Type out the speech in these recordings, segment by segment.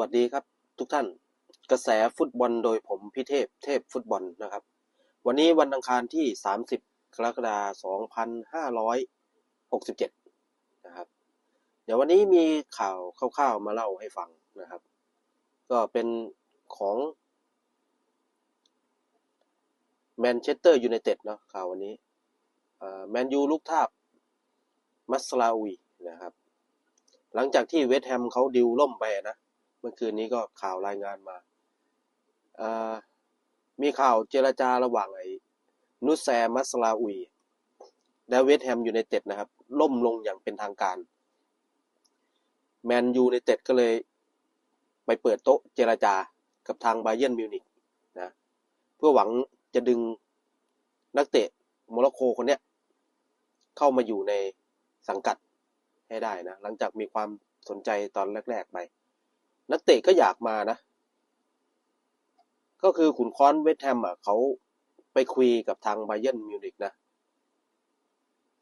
วัสดีครับทุกท่านกระแสฟุตบอลโดยผมพิเทพเทพฟุตบอลนะครับ วันนี้วันอังคารที่ 30 กรกฎาคม2567 นะครับ เดี๋ยววันนี้มีข่าวคร่าวๆมาเล่าให้ฟังนะครับ ก็เป็นของแมนเชสเตอร์ยูไนเต็ดเนาะข่าววันนี้แมนยูลูกทาบมัสลาวีนะครับ หลังจากที่เวสต์แฮมเขาดิวล่มไปนะ เมื่อคืนนี้ก็ข่าวรายงานมามีข่าวเจรจาระหว่างไอ้นุสแซมัสลาอุยและเวสแฮมยูไนเต็ดนะครับ ล่มลงอย่างเป็นทางการ แมนยูไนเต็ดก็เลยไปเปิดโต๊ะเจรจากับทางไบเยนมิวนิกนะเพื่อหวังจะดึงนักเตะโมร็อกโกคนเนี้ยเข้ามาอยู่ในสังกัดให้ได้นะ หลังจากมีความสนใจตอนแรก ๆ ไป นักเตะก็อยากมานะ ก็คือขุนค้อนเวสต์แฮมอะเขาไปคุยกับทางไบเยนมิวนิกนะ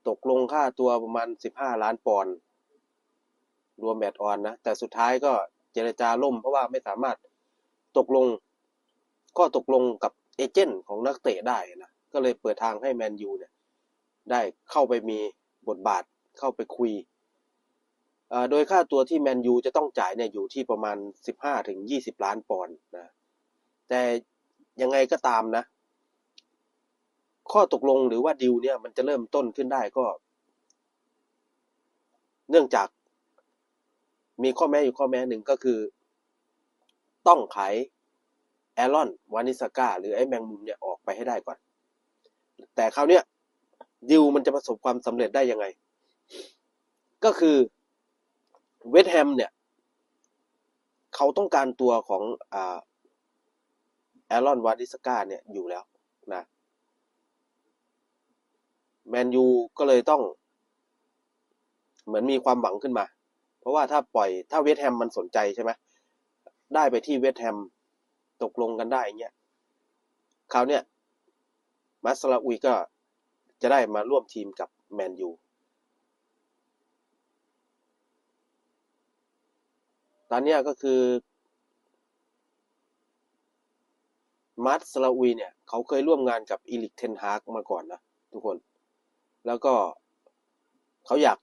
ตกลงค่าตัวประมาณ15ล้านปอนด์รวมแมตช์ออนนะ แต่สุดท้ายก็เจรจาล่มเพราะว่าไม่สามารถตกลงก็ตกลงกับเอเจนต์ของนักเตะได้นะ ก็เลยเปิดทางให้แมนยูเนี่ย ได้เข้าไปมีบทบาทเข้าไปคุย โดยค่าตัวที่แมนยูจะต้องจ่ายเนี่ยอยู่ที่ประมาณ 15ถึง20 ล้านปอนด์นะ แต่ยังไงก็ตามนะ ข้อตกลงหรือว่าดิวเนี่ยมันจะเริ่มต้นขึ้นได้ก็ เนื่องจากมีข้อแม้อยู่ข้อแม้หนึ่งก็คือ ต้องขายแอรอนวานิสกาหรือไอ้แมงมุมเนี่ยออกไปให้ได้ก่อน แต่คราวเนี้ยดิวมันจะประสบความสำเร็จได้ยังไง ก็คือ เวสแฮมเนี่ย เขาต้องการตัวของอ่าแอรอนวาดิสกาเนี่ยอยู่แล้วนะแมนยูก็เลยต้อง เหมือนมีความหวังขึ้นมา เพราะว่าถ้าปล่อยถ้าเวสแฮมมันสนใจใช่ไหมได้ไปที่เวสแฮมตกลงกันได้เงี้ยคราวเนี้ยมัสลาอุยก็จะได้มาร่วมทีมกับแมนยู ตอนนี้ก็คือมาร์ตสลาวีเนี่ย เขาเคยร่วมงานกับอีลิกเทนฮากมาก่อนนะทุกคน แล้วก็เขาอยาก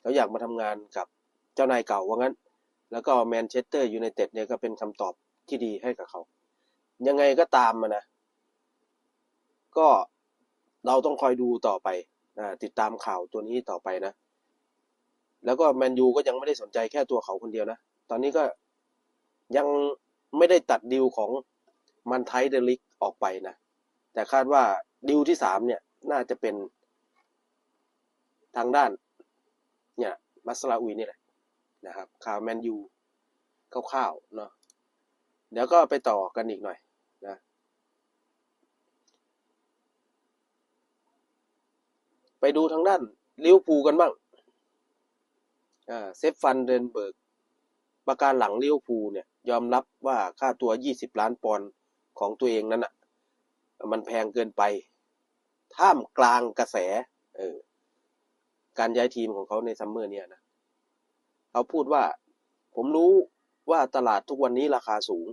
เขาอยากมาทำงานกับเจ้านายเก่าว่างั้น แล้วก็แมนเชสเตอร์ยูไนเต็ดเนี่ยก็เป็นคำตอบที่ดีให้กับเขา ยังไงก็ตามมานะ ก็เราต้องคอยดูต่อไปนะติดตามข่าวตัวนี้ต่อไปนะ แล้วก็แมนยูก็ยังไม่ได้สนใจแค่ตัวเขาคนเดียวนะ ตอนนี้ก็ยังไม่ได้ตัดดิวของมันไทเดลิกออกไปนะ แต่คาดว่าดิวที่สามเนี่ย น่าจะเป็นทางด้าน เนี่ยมัสลาอุยนี่แหละนะครับข่าวแมนยูคร่าวๆเนาะเดี๋ยวก็ไปต่อกันอีกหน่อยนะไปดูทางด้านลิวพูกันบ้างเซฟฟันเดนเบิร์ก ประการหลังลิเวอร์พูลเนี่ยยอมรับว่าค่าตัว 20 ล้านปอนด์ของตัวเองนั้นอะมันแพงเกินไป ท่ามกลางกระแส เออ การย้ายทีมของเขาในซัมเมอร์เนี่ยนะเขาพูดว่า ผมรู้ว่าตลาดทุกวันนี้ราคาสูง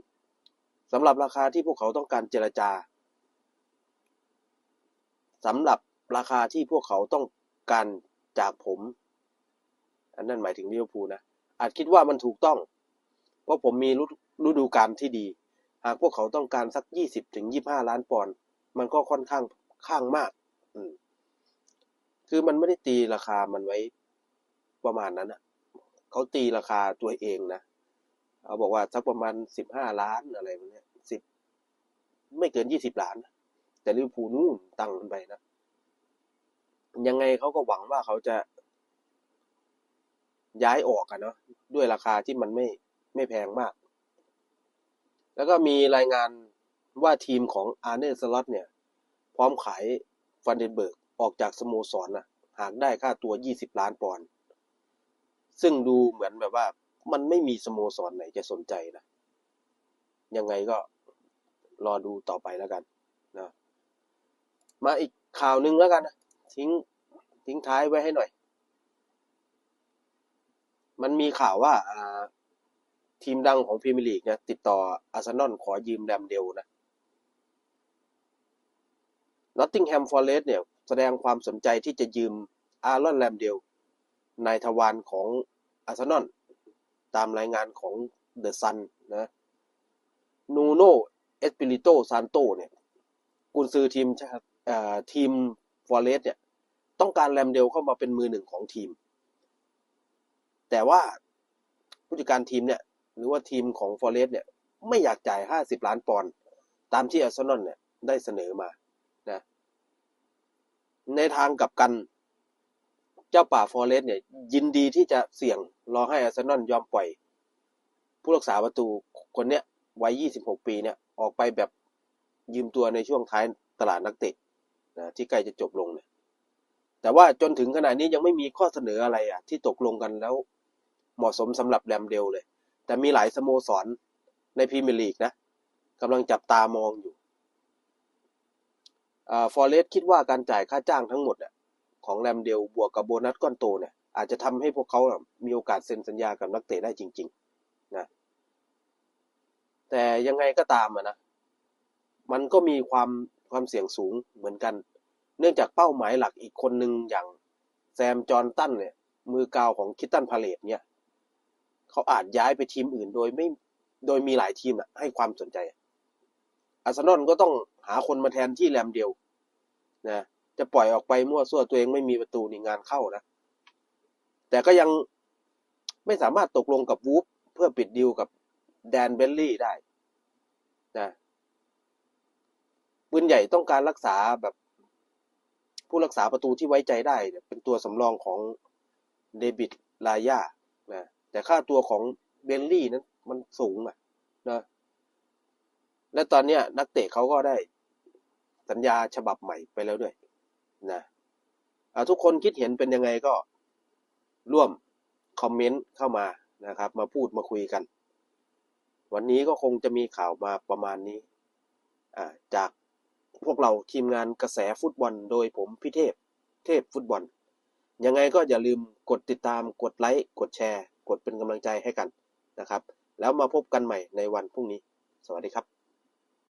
สำหรับราคาที่พวกเขาต้องการเจรจาสำหรับราคาที่พวกเขาต้องการจากผม อันนั้นหมายถึงลิเวอร์พูลนะ อาจคิดว่ามันถูกต้อง เพราะผมมีฤดูกาลที่ดี หากพวกเขาต้องการสักยี่สิบถึงยี่ห้าล้านปอนด์มันก็ค่อนข้างข้างมาก อืม คือมันไม่ได้ตีราคามันไว้ประมาณนั้นอะเขาตีราคาตัวเองนะเขาบอกว่าสักประมาณสิบห้าล้านอะไรแบบนี้สิบไม่เกินยี่สิบล้าน แต่ลิเวอร์พูลนู่นตั้งไปนะยังไงเขาก็หวังว่าเขาจะ ย้ายออกอะเนาะด้วยราคาที่มันไม่ไม่แพงมาก แล้วก็มีรายงานว่าทีมของอาร์เนสล็อตเนี่ย พร้อมขายฟันเดนเบิร์กออกจากสโมสรนะหากได้ค่าตัว 20 ล้านปอนด์ซึ่งดูเหมือนแบบว่ามันไม่มีสโมสรไหนจะสนใจนะ ยังไงก็รอดูต่อไปแล้วกันนะ มาอีกข่าวหนึ่งแล้วกันนะทิ้งทิ้งท้ายไว้ให้หน่อย มันมีข่าวว่าทีมดังของพรีเมียร์ลีกเนี่ยติดต่ออาร์เซนอลขอยืมแรมเดลนะนอตติงแฮมฟอร์เรสเนี่ยแสดงความสนใจที่จะยืมอารอนแรมเดลนายทวารของอาร์เซนอลตามรายงานของเดอะซันนะนูโนเอสปิริโตซานโตเนี่ยกุนซือทีมทีมฟอร์เรสเนี่ยต้องการแรมเดลเข้ามาเป็นมือหนึ่งของทีม แต่ว่าผู้จัดการทีมเนี่ยหรือว่าทีมของฟอร์เรสต์เนี่ยไม่อยากจ่าย 50 ล้านปอนด์ตามที่อาร์เซนอลเนี่ยได้เสนอมานะในทางกลับกันเจ้าป่าฟอร์เรสต์เนี่ยยินดีที่จะเสี่ยงรอให้อาร์เซนอลยอมปล่อย ผู้รักษาประตูคนเนี้ยวัย 26 ปีเนี่ยออกไปแบบยืมตัวในช่วงท้ายตลาดนักเตะนะที่ใกล้จะจบลงเนี่ยแต่ว่าจนถึงขณะนี้ยังไม่มีข้อเสนออะไรอะที่ตกลงกันแล้ว เหมาะสมสำหรับแรมเดลเลย แต่มีหลายสโมสรในพรีเมียร์ลีกนะกำลังจับตามองอยู่ฟอร์เรสคิดว่าการจ่ายค่าจ้างทั้งหมดของแรมเดลบวกกับโบนัสก้อนโตเนี่ยอาจจะทำให้พวกเขามีโอกาสเซ็นสัญญากับนักเตะได้จริง ๆ นะ แต่ยังไงก็ตามนะ มันก็มีความความเสี่ยงสูงเหมือนกัน เนื่องจากเป้าหมายหลักอีกคนหนึ่งอย่างแซมจอห์นตันเนี่ย มือกาวของคิตตันพาเลตเนี่ย เขาอาจย้ายไปทีมอื่นโดยไม่โดยมีหลายทีมอะให้ความสนใจอาร์เซนอลก็ต้องหาคนมาแทนที่แรมเดียวนะจะปล่อยออกไปมั่วซั่วตัวเองไม่มีประตูนี่งานเข้านะ แต่ก็ยังไม่สามารถตกลงกับวูฟเพื่อปิดดีลกับแดนเบลลี่ได้นะปืนใหญ่ต้องการรักษาแบบผู้รักษาประตูที่ไว้ใจได้ เป็นตัวสำรองของเดวิดลายานะ แต่ค่าตัวของเบลลี่นั้นมันสูงอะนะ และตอนเนี้ยนักเตะเขาก็ได้สัญญาฉบับใหม่ไปแล้วด้วยนะทุกคนคิดเห็นเป็นยังไงก็ร่วมคอมเมนต์เข้ามานะครับ มาพูดมาคุยกัน วันนี้ก็คงจะมีข่าวมาประมาณนี้าจากพวกเราทีมงานกระแสฟุตบอลโดยผมพี่เทพ เทพฟุตบอล ยังไงก็อย่าลืมกดติดตามกดไลค์ กดแชร์ ดเป็นกำลังใจให้กันนะครับ แล้วมาพบกันใหม่ในวันพรุ่งนี้ สวัสดีครับ